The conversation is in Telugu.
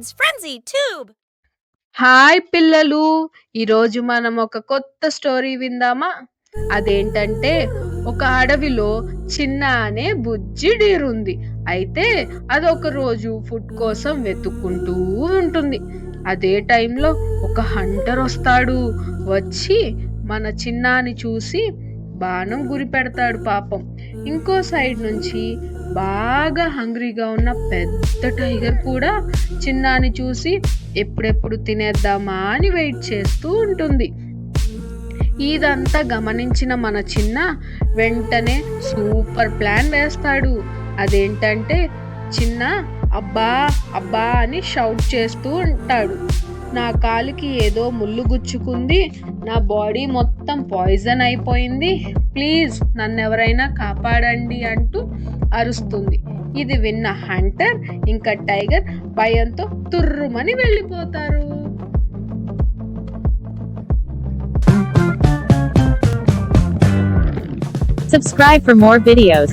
Kids Frenzy Tube. హాయ్ పిల్లలు! ఈరోజు మనం ఒక కొత్త స్టోరీ విందామా? అదేంటంటే ఒక అడవిలో చిన్న అనే బుజ్జి డీరుంది. అయితే అది ఒక రోజు ఫుడ్ కోసం వెతుక్కుంటూ ఉంటుంది. అదే టైంలో ఒక హంటర్ వస్తాడు. వచ్చి మన చిన్నాని చూసి బాణం గురి పెడతాడు పాపం. ఇంకో సైడ్ నుంచి బాగా హంగ్రీగా ఉన్న పెద్ద టైగర్ కూడా చిన్నాని చూసి ఎప్పుడెప్పుడు తినేద్దామా అని వెయిట్ చేస్తూ ఉంటుంది. ఇదంతా గమనించిన మన చిన్న వెంటనే సూపర్ ప్లాన్ వేస్తాడు. అదేంటంటే చిన్న అబ్బా అబ్బా అని షౌట్ చేస్తూ ఉంటాడు. నా కాలుకి ఏదో ముళ్ళు గుచ్చుకుంది. నా బాడీ మొత్తం పాయిజన్ అయిపోయింది. ప్లీజ్ నన్ను ఎవరైనా కాపాడండి అంటూ అరుస్తుంది ఇది విన్న హంటర్ ఇంకా టైగర్ భయంతో తుర్రుమని వెళ్ళిపోతారు Subscribe for more videos.